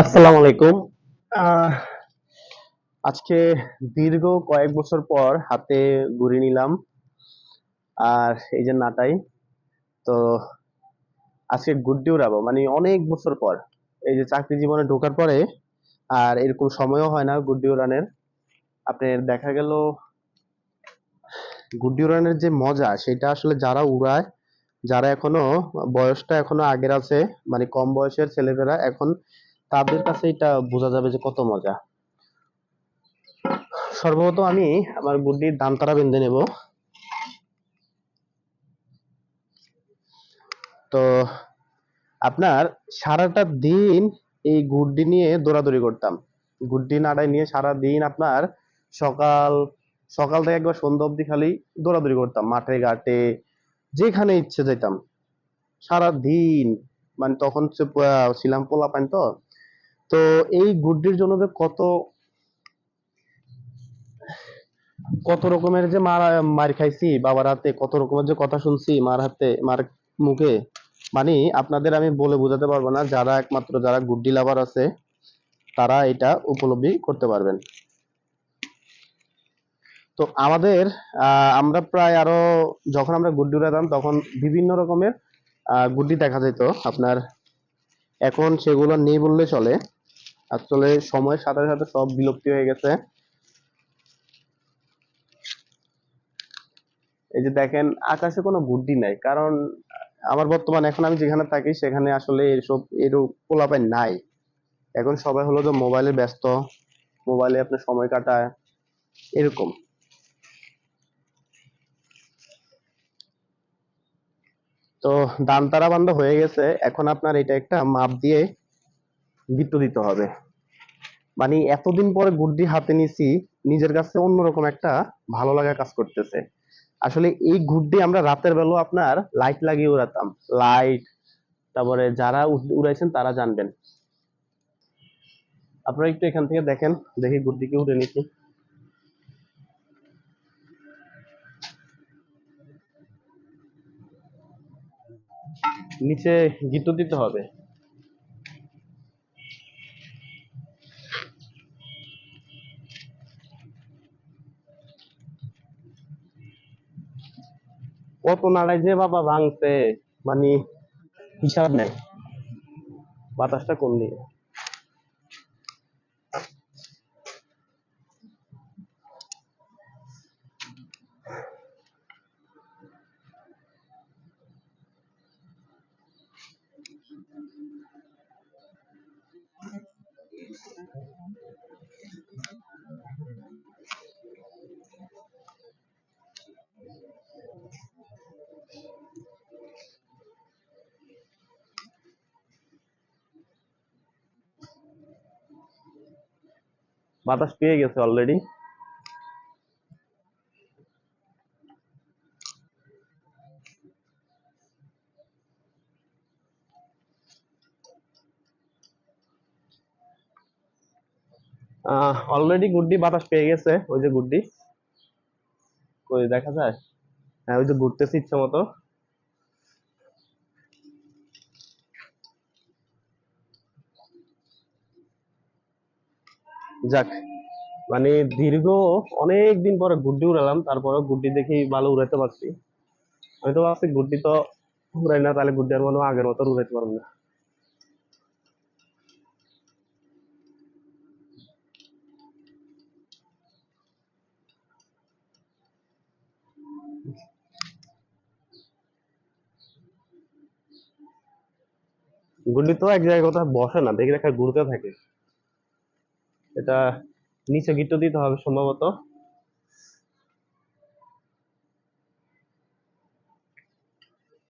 আসসালামু আলাইকুম। আজকে দীর্ঘ কয়েক বছর পর হাতে ঘুরি নিলাম আর এই যে নাটাই, তো আজকে গুড্ডি উড়াবো মানে অনেক বছর পর, এই যে চাকরি জীবনে ঢোকার পরে আর এরকম সময়ও হয় না গুড্ডি উড়ানের আপনার দেখা গেল গুড্ডি উড়ানের যে মজা, সেটা আসলে যারা উড়ায়, যারা এখনও, বয়সটা এখনও আগের আছে মানে কম বয়সের ছেলেমেয়েরা এখন তাদের কাছে এটা বোঝা যাবে যে কত মজা। সর্বপ্রথম আমি আমার গুড্ডির দামতারা বেঁধে নেব। তো আপনার সারাটা দিন এই গুড্ডি নিয়ে দৌড়াদৌড়ি করতাম। গুড্ডি নাড়াই নিয়ে সারা দিন আপনার সকাল সকাল থেকে একবার সন্ধ্যা অবধি খালি দৌড়াদৌড়ি করতাম, মাঠে, ঘাটে, যেখানে ইচ্ছে যেতাম। সারা দিন মানে তখন ছিলাম পোলা পান তো তো এই গুড্ডির জন্য যে কত কত রকমের যে মার মার খাইছি, বাবার হাতে কত রকমের যে কথা শুনছি, মার হাতে, মার মুখে মানে আপনাদের আমি বলে বোঝাতে পারব না, যারা একমাত্র যারা গুড্ডি লাভার আছে, তারা এটা উপলব্ধি করতে পারবেন। তো আমাদের আমরা প্রায় আরও যখন আমরা গুড্ডি উড়াতাম তখন বিভিন্ন রকমের গুড্ডি দেখা যেত আপনার। এখন সেগুলো নেই বললে চলে। আসলে সময়ের সাথে সাথে সব বিলুপ্তি হয়ে গেছে। এই যে দেখেন, আকাশে কোনো বুদ্ধি নাই। কারণ, আমার বর্তমানে এখন আমি যেখানে থাকি, সেখানে আসলে এসব এরকম পোলাপাই নাই। এখন সবাই হলো যে মোবাইলে ব্যস্ত, মোবাইলে আপনার সময় কাটায়, এরকম। তো দান তারা বান্ধব হয়ে গেছে। এখন আপনার এটা একটা মাপ দিয়ে গিট্টু দিতে হবে। মানে এতদিন পরে গুড্ডি হাতে নিছি, নিজের কাছে অন্যরকম একটা ভালো লাগা কাজ করতেছে। আসলে এই গুড্ডি আমরা রাতের বেলা আপনার লাইট লাগিয়ে উড়াতাম। লাইট তারপরে যারা উড়াইছেন তারা জানবেন। আপনারা একটু এখান থেকে দেখেন, দেখি গুড্ডিকে উড়ে নিচ্ছি নিচে গিট্টু দিতে হবে। কত নাড়াই যে বাবা ভাঙছে মানে হিসাব নেই। বাতাসটা কম দিয়ে। বাতাস পেয়ে গেছে অলরেডি অলরেডি গুড্ডি বাতাস পেয়ে গেছে, ওই যে গুড্ডি। দেখা যায়? হ্যাঁ ওই যে ঘুরতেছে ইচ্ছে মতো। যাক মানে দীর্ঘ অনেক দিন পরে গুড্ডি উড়ালাম তারপরে গুড্ডি দেখি ভালো উড়াতে পারছি। আমি তো ভাবছি গুড্ডি তো উড়াই না, তাহলে গুড্ডি আর মনে আগের মতো উড়াইতে পারব না। গুড্ডি তো এক জায়গায় কোথাও বসে না, দেখি দেখা ঘুরতে থাকে। এটা নিচে গিট্টু দিতে হবে সম্ভবত।